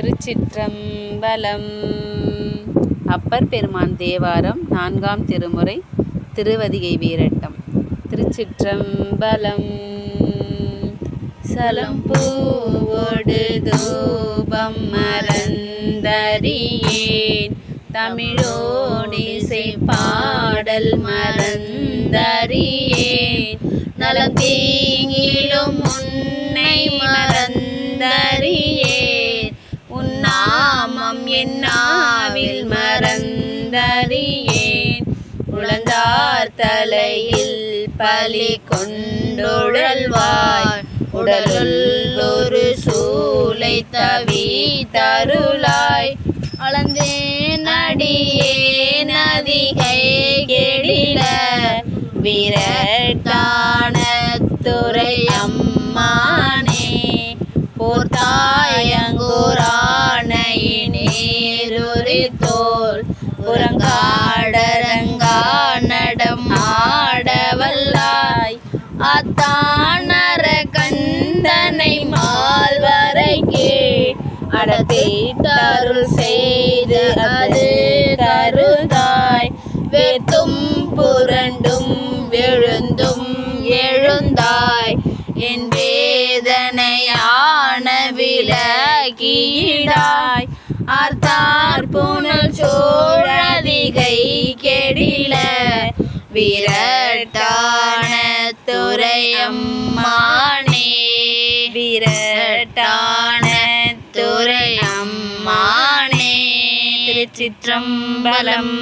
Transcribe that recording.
திருச்சிற்றம்பலம். அப்பர் பெருமான் தேவாரம் நான்காம் திருமுறை திருவதிகை வீரட்டம். திருச்சிற்றம்பலம். சலம் பூவோடு தூபம் மறந்தறியேன். தமிழோடிசை பாடல் மறந்தறியேன். நலம் என்னாவில் மறந்தறியேன் உழந்தார் தலையில் பலி கொண்டுழல்வாய் உடலுள் ஒரு சூளை தவி தருளாய் அளந்தேன் அடியே நதிகை கெடில. விரட்டான துறை அம்மானே தோல் புறங்காடரங்கா நடம் ஆடவல்லாய். அத்தானர கந்தனை மால்வரைக்கே அடத்தை தருள் செய்து அது தருதாய் வேத்தும் புரண்டும் எழுந்தும் எழுந்தாய். என் வேதனையான விலகிடாய் ஆர்த்தார் புனல் சோழதிகை கெடில விரட்டான துறையம்மானே விரட்டான துறையம்மானே திருச்சிற்றம்பலம்.